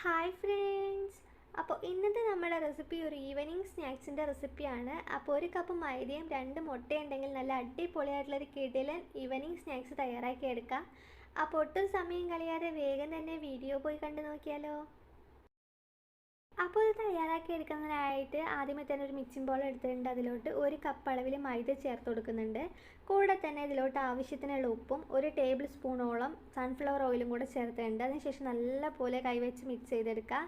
Hi friends. അപ്പോൾ ഇന്നത്തെ നമ്മുടെ റെസിപ്പി ഒരു ഈവനിങ് സ്നാക്സിന്റെ റെസിപ്പിയാണ്. അപ്പോൾ ഒരു കപ്പ് മൈദയും രണ്ട് മുട്ടയുണ്ടെങ്കിൽ നല്ല അടിപൊളിയായിട്ടുള്ളൊരു കിടിലൻ ഈവനിങ് സ്നാക്സ് തയ്യാറാക്കി എടുക്കാം. അപ്പോൾ ഒട്ടും സമയം കളയാതെ വേഗം തന്നെ വീഡിയോ പോയി കണ്ടു നോക്കിയാലോ. അപ്പോൾ ഇത് തയ്യാറാക്കി എടുക്കുന്നതിനായിട്ട് ആദ്യമേ തന്നെ ഒരു മിക്സിംഗ് ബോൾ എടുത്തിട്ടുണ്ട്. അതിലോട്ട് ഒരു കപ്പ് അളവിൽ മൈദ ചേർത്ത് കൊടുക്കുന്നുണ്ട്. കൂടെ തന്നെ ഇതിലോട്ട് ആവശ്യത്തിനുള്ള ഉപ്പും ഒരു ടേബിൾ സ്പൂണോളം സൺഫ്ലവർ ഓയിലും കൂടെ ചേർത്തിട്ടുണ്ട്. അതിനുശേഷം നല്ലപോലെ കൈവച്ച് മിക്സ് ചെയ്തെടുക്കുക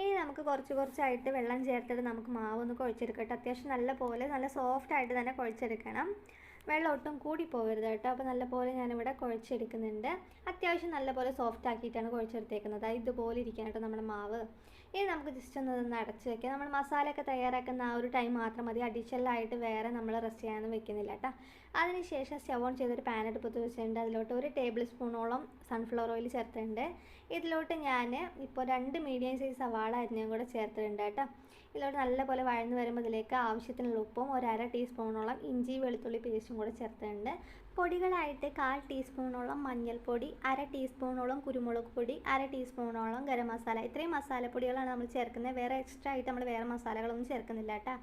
ഇനി നമുക്ക് കുറച്ച് കുറച്ചായിട്ട് വെള്ളം ചേർത്തിട്ട് നമുക്ക് മാവ് ഒന്ന് കുഴച്ചെടുക്കട്ടെ. അത്യാവശ്യം നല്ല പോലെ നല്ല സോഫ്റ്റ് ആയിട്ട് തന്നെ കുഴച്ചെടുക്കണം. വെള്ളം ഒട്ടും കൂടി പോകരുത് കേട്ടോ. അപ്പോൾ നല്ലപോലെ ഞാനിവിടെ കുഴച്ചെടുക്കുന്നുണ്ട്. അത്യാവശ്യം നല്ലപോലെ സോഫ്റ്റ് ആക്കിയിട്ടാണ് കുഴച്ചെടുത്തേക്കുന്നത്. ഇതുപോലെ ഇരിക്കാൻ കേട്ടോ നമ്മുടെ മാവ്. ഇനി നമുക്ക് ജസ്റ്റ് ഒന്ന് ഇതൊന്ന് അടച്ച് വെക്കാം. നമ്മൾ മസാലയൊക്കെ തയ്യാറാക്കുന്ന ആ ഒരു ടൈം മാത്രം മതി. അഡീഷണലായിട്ട് വേറെ നമ്മൾ റെസ്റ്റ് ചെയ്യാനൊന്നും വെക്കുന്നില്ല കേട്ടോ. അതിനുശേഷം സ്റ്റവ് ഓൺ ചെയ്തൊരു പാൻ അടുപ്പത്ത് വെച്ചിട്ടുണ്ട്. അതിലോട്ട് ഒരു ടേബിൾ സ്പൂണോളം സൺഫ്ലവർ ഓയിൽ ചേർത്തിട്ടുണ്ട്. ഇതിലോട്ട് ഞാൻ ഇപ്പോൾ രണ്ട് മീഡിയം സൈസ് സവാള അരിഞ്ഞും കൂടെ ചേർത്തിട്ടുണ്ട് കേട്ടോ. ഇതിലോട്ട് നല്ലപോലെ വഴന്ന് വരുമ്പോൾ ഇതിലേക്ക് ആവശ്യത്തിനുള്ള ഉപ്പും ഒരു അര ടീസ്പൂണോളം ഇഞ്ചി വെളുത്തുള്ളി പേസ്റ്റും കൂടെ ചേർത്തിട്ടുണ്ട്. പൊടികളായിട്ട് കാൽ ടീസ്പൂണോളം മഞ്ഞൾപ്പൊടി അര ടീസ്പൂണോളം കുരുമുളക് പൊടി അര ടീസ്പൂണോളം ഗരം മസാല. ഇത്രയും മസാലപ്പൊടികളാണ് നമ്മൾ ചേർക്കുന്നത്. വേറെ എക്സ്ട്രാ ആയിട്ട് നമ്മൾ വേറെ മസാലകളൊന്നും ചേർക്കുന്നില്ല കേട്ടോ.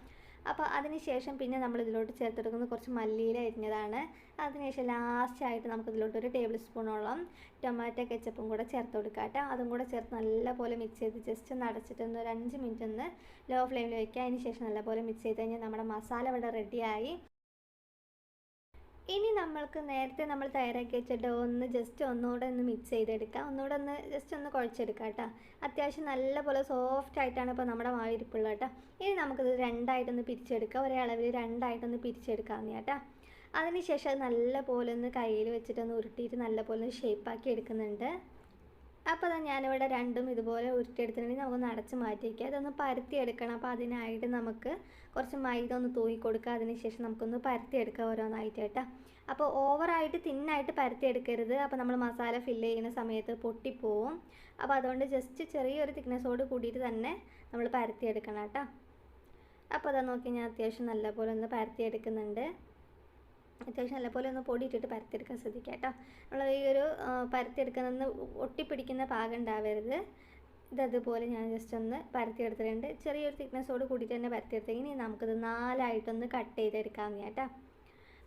അപ്പോൾ അതിന് ശേഷം പിന്നെ നമ്മൾ ഇതിലോട്ട് ചേർത്തെടുക്കുന്നത് കുറച്ച് മല്ലിയില അരിഞ്ഞതാണ്. അതിനുശേഷം ലാസ്റ്റായിട്ട് നമുക്ക് ഇതിലോട്ട് ഒരു ടേബിൾ സ്പൂണോളം ടൊമാറ്റോ കെച്ചപ്പും കൂടെ ചേർത്ത് കൊടുക്കുക കേട്ടോ. അതും കൂടെ ചേർത്ത് നല്ലപോലെ മിക്സ് ചെയ്ത് ജസ്റ്റ് ഒന്ന് അടച്ചിട്ട് ഒന്ന് ഒരു അഞ്ച് മിനിറ്റ് ഒന്ന് ലോ ഫ്ലെയിമിൽ വയ്ക്കുക അതിന് ശേഷം നല്ലപോലെ മിക്സ് ചെയ്ത് കഴിഞ്ഞാൽ നമ്മുടെ മസാല ഇവിടെ റെഡിയായി ഇനി നമ്മൾക്ക് നേരത്തെ നമ്മൾ തയ്യാറാക്കി വെച്ചിട്ട് ഒന്ന് ജസ്റ്റ് ഒന്നുകൂടെ ഒന്ന് മിക്സ് ചെയ്തെടുക്കാം. ഒന്നുകൂടെ ഒന്ന് ജസ്റ്റ് ഒന്ന് കുഴച്ചെടുക്കാം കേട്ടോ. അത്യാവശ്യം നല്ലപോലെ സോഫ്റ്റ് ആയിട്ടാണ് ഇപ്പോൾ നമ്മുടെ മാവിരിപ്പുള്ളത് കേട്ടോ. ഇനി നമുക്കിത് രണ്ടായിട്ടൊന്ന് പിരിച്ചെടുക്കാം. ഒരേ അളവിൽ രണ്ടായിട്ടൊന്ന് പിരിച്ചെടുക്കാവുന്ന കേട്ടോ. അതിനുശേഷം അത് നല്ലപോലെ ഒന്ന് കയ്യിൽ വെച്ചിട്ടൊന്ന് ഉരുട്ടിയിട്ട് നല്ലപോലെ ഒന്ന് ഷേപ്പാക്കി എടുക്കുന്നുണ്ട്. അപ്പോൾ അതാ ഞാനിവിടെ രണ്ടും ഇതുപോലെ ഉരുട്ടിയെടുത്തിട്ടുണ്ടെങ്കിൽ നമുക്കൊന്ന് അടച്ച് മാറ്റി വയ്ക്കുക അതൊന്ന് പരത്തി എടുക്കണം അപ്പോൾ അതിനായിട്ട് നമുക്ക് കുറച്ച് മൈദ ഒന്ന് തൂങ്ങി കൊടുക്കുക അതിനുശേഷം നമുക്കൊന്ന് പരത്തി എടുക്കുക ഓരോന്നായിട്ട് കേട്ടോ. അപ്പോൾ ഓവറായിട്ട് തിന്നായിട്ട് പരത്തി എടുക്കരുത് അപ്പോൾ നമ്മൾ മസാല ഫില്ല് ചെയ്യുന്ന സമയത്ത് പൊട്ടിപ്പോവും. അപ്പോൾ അതുകൊണ്ട് ജസ്റ്റ് ചെറിയൊരു തിക്നെസ്സോട് കൂടിയിട്ട് തന്നെ നമ്മൾ പരത്തി എടുക്കണം കേട്ടോ. അപ്പോൾ അതാ നോക്കി ഞാൻ അത്യാവശ്യം നല്ലപോലെ ഒന്ന് പരത്തി എടുക്കുന്നുണ്ട് അത്യാവശ്യം നല്ലപോലെ ഒന്ന് പൊടിയിട്ടിട്ട് പരത്തിയെടുക്കാൻ ശ്രദ്ധിക്കുക കേട്ടോ. നമ്മൾ ഈ ഒരു പരത്തിയെടുക്കുന്ന ഒട്ടിപ്പിടിക്കുന്ന പാകം ഉണ്ടാവരുത്. ഇതതുപോലെ ഞാൻ ജസ്റ്റ് ഒന്ന് പരത്തിയെടുത്തിട്ടുണ്ട്. ചെറിയൊരു തിക്നെസ്സോട് കൂടിയിട്ട് തന്നെ പരത്തിയെടുത്തെങ്കിൽ നമുക്കിത് നാലായിട്ടൊന്ന് കട്ട് ചെയ്തെടുക്കാം കേട്ടോ.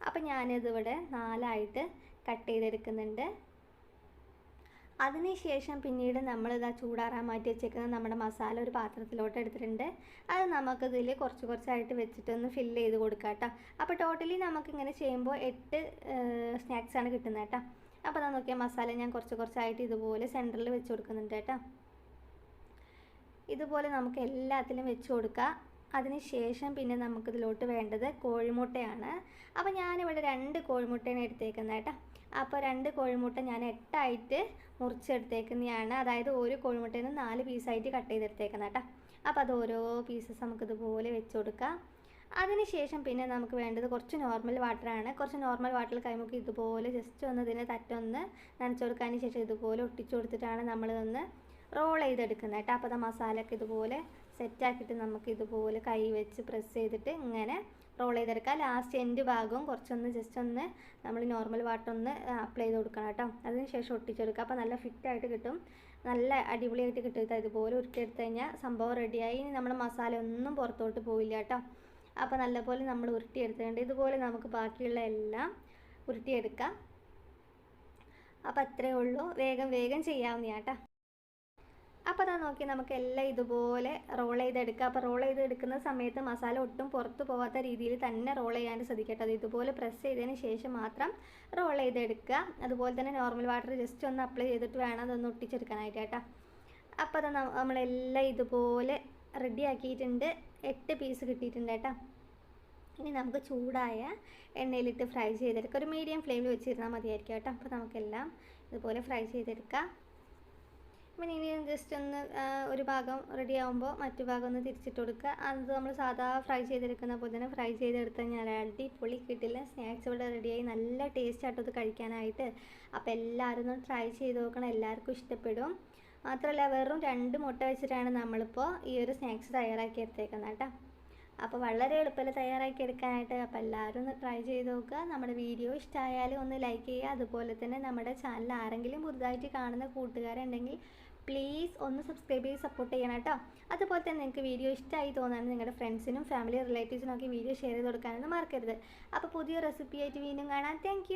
അപ്പം ഞാനിതിവിടെ നാലായിട്ട് കട്ട് ചെയ്തെടുക്കുന്നുണ്ട്. അതിനുശേഷം പിന്നീട് നമ്മളിതാ ചൂടാറാൻ മാറ്റി വെച്ചേക്കുന്ന നമ്മുടെ മസാല ഒരു പാത്രത്തിലോട്ട് എടുത്തിട്ടുണ്ട്. അത് നമുക്കിതിൽ കുറച്ച് കുറച്ചായിട്ട് വെച്ചിട്ടൊന്ന് ഫില്ല് ചെയ്ത് കൊടുക്കാം കേട്ടോ അപ്പോൾ ടോട്ടലി നമുക്കിങ്ങനെ ചെയ്യുമ്പോൾ എട്ട് സ്നാക്സാണ് കിട്ടുന്നത് കേട്ടോ അപ്പോൾ അതാ നോക്കിയാൽ മസാല ഞാൻ കുറച്ച് കുറച്ചായിട്ട് ഇതുപോലെ സെന്ററിൽ വെച്ച് കൊടുക്കുന്നുണ്ട് കേട്ടോ ഇതുപോലെ നമുക്ക് എല്ലാത്തിലും വെച്ച് കൊടുക്കാം. അതിനുശേഷം പിന്നെ നമുക്കിതിലോട്ട് വേണ്ടത് കോഴിമുട്ടയാണ്. അപ്പോൾ ഞാനിവിടെ രണ്ട് കോഴിമുട്ടയാണ് എടുത്തേക്കുന്നത് കേട്ടോ. അപ്പോൾ രണ്ട് കോഴിമുട്ട ഞാൻ എട്ടായിട്ട് മുറിച്ചെടുത്തേക്കുന്നതാണ് അതായത് ഒരു കോഴിമുട്ടയിൽ നാല് പീസായിട്ട് കട്ട് ചെയ്തെടുത്തേക്കുന്നത് കേട്ടോ. അപ്പോൾ അത് ഓരോ പീസസ് നമുക്കിതുപോലെ വെച്ച് കൊടുക്കാം അതിനുശേഷം പിന്നെ നമുക്ക് വേണ്ടത് കുറച്ച് നോർമൽ വാട്ടറാണ്. കുറച്ച് നോർമൽ വാട്ടറിൽ കൈമുക്കി ഇതുപോലെ ജസ്റ്റ് ഒന്ന് ഇതിനെ തറ്റൊന്ന് നനച്ചു കൊടുക്കാതിന് ശേഷം ഇതുപോലെ ഒട്ടിച്ചു കൊടുത്തിട്ടാണ് നമ്മളിതൊന്ന് റോൾ ചെയ്തെടുക്കുന്നത് കേട്ടോ. അപ്പോൾ അത് മസാലയൊക്കെ ഇതുപോലെ സെറ്റാക്കിയിട്ട് നമുക്ക് ഇതുപോലെ കൈ വെച്ച് പ്രസ് ചെയ്തിട്ട് ഇങ്ങനെ റോൾ ചെയ്തെടുക്കുക ലാസ്റ്റ് എൻഡ് ഭാഗവും കുറച്ചൊന്ന് ജസ്റ്റ് ഒന്ന് നമ്മൾ നോർമൽ വാട്ടർ ഒന്ന് അപ്ലൈ ചെയ്ത് കൊടുക്കണം കേട്ടോ. അതിന് ശേഷം ഒട്ടിച്ചെടുക്കുക. അപ്പോൾ നല്ല ഫിറ്റായിട്ട് കിട്ടും. നല്ല അടിപൊളിയായിട്ട് കിട്ടും. ഇതുപോലെ ഉരുട്ടിയെടുത്ത് കഴിഞ്ഞാൽ സംഭവം റെഡിയായി ഇനി നമ്മുടെ മസാല ഒന്നും പുറത്തോട്ട് പോവില്ല കേട്ടോ. അപ്പോൾ നല്ലപോലെ നമ്മൾ ഉരുട്ടിയെടുത്തിട്ടുണ്ട് ഇതുപോലെ നമുക്ക് ബാക്കിയുള്ള എല്ലാം ഉരുട്ടിയെടുക്കാം. അപ്പോൾ അത്രയേ ഉള്ളൂ. വേഗം വേഗം ചെയ്യാവുന്ന കേട്ടോ. അപ്പോൾ അതാ നോക്കി നമുക്ക് എല്ലാം ഇതുപോലെ റോൾ ചെയ്തെടുക്കുക അപ്പോൾ റോൾ ചെയ്തെടുക്കുന്ന സമയത്ത് മസാല ഒട്ടും പുറത്തു പോകാത്ത രീതിയിൽ തന്നെ റോൾ ചെയ്യാൻ ശ്രദ്ധിക്കട്ടെ. അത് ഇതുപോലെ പ്രസ് ചെയ്തതിന് ശേഷം മാത്രം റോൾ ചെയ്തെടുക്കുക. അതുപോലെ തന്നെ നോർമൽ വാട്ടർ ജസ്റ്റ് ഒന്ന് അപ്ലൈ ചെയ്തിട്ട് വേണം അതൊന്ന് ഒട്ടിച്ചെടുക്കാനായിട്ട് കേട്ടോ. അപ്പോൾ അത് നമ്മളെല്ലാം ഇതുപോലെ റെഡി ആക്കിയിട്ടുണ്ട്. എട്ട് പീസ് കിട്ടിയിട്ടുണ്ട് കേട്ടോ. ഇനി നമുക്ക് ചൂടായ എണ്ണയിലിട്ട് ഫ്രൈ ചെയ്തെടുക്കുക ഒരു മീഡിയം ഫ്ലെയിമിൽ വെച്ചിരുന്നാൽ മതിയായിരിക്കും കേട്ടോ. അപ്പോൾ നമുക്കെല്ലാം ഇതുപോലെ ഫ്രൈ ചെയ്തെടുക്കാം. അപ്പം ഇനി ജസ്റ്റ് ഒന്ന് ഒരു ഭാഗം റെഡി ആകുമ്പോൾ മറ്റു ഭാഗം ഒന്ന് തിരിച്ചിട്ട് കൊടുക്കുക. അത് നമ്മൾ സാധാ ഫ്രൈ ചെയ്തെടുക്കുന്ന പോലെ തന്നെ ഫ്രൈ ചെയ്തെടുത്ത് കഴിഞ്ഞാൽ അടിപൊളി കിട്ടില്ല സ്നാക്സ് ഇവിടെ റെഡിയായി നല്ല ടേസ്റ്റ് ഇത് കഴിക്കാനായിട്ട് അപ്പോൾ എല്ലാവരും ഒന്ന് ട്രൈ ചെയ്ത് നോക്കണം. എല്ലാവർക്കും ഇഷ്ടപ്പെടും. മാത്രമല്ല വെറും രണ്ട് മുട്ട വെച്ചിട്ടാണ് നമ്മളിപ്പോൾ ഈ ഒരു സ്നാക്സ് തയ്യാറാക്കി എടുത്തേക്കുന്നത് കേട്ടോ. അപ്പോൾ വളരെ എളുപ്പത്തിൽ തയ്യാറാക്കി എടുക്കാനായിട്ട് അപ്പോൾ എല്ലാവരും ഒന്ന് ട്രൈ ചെയ്ത് നോക്കുക. നമ്മുടെ വീഡിയോ ഇഷ്ടമായാലും ഒന്ന് ലൈക്ക് ചെയ്യുക. അതുപോലെ തന്നെ നമ്മുടെ ചാനൽ ആരെങ്കിലും പുതുതായിട്ട് കാണുന്ന കൂട്ടുകാരുണ്ടെങ്കിൽ പ്ലീസ് ഒന്ന് സബ്സ്ക്രൈബ് ചെയ്ത് സപ്പോർട്ട് ചെയ്യണം കേട്ടോ. അതുപോലെ തന്നെ നിങ്ങൾക്ക് വീഡിയോ ഇഷ്ടമായി തോന്നുകയാണെങ്കിൽ നിങ്ങളുടെ ഫ്രണ്ട്സിനും ഫാമിലി റിലേറ്റീവ്സിനും ഒക്കെ വീഡിയോ ഷെയർ ചെയ്ത് കൊടുക്കാനൊന്നും മറക്കരുത്. അപ്പോൾ പുതിയ റെസിപ്പി ആയിട്ട് വീണ്ടും കാണാം. താങ്ക്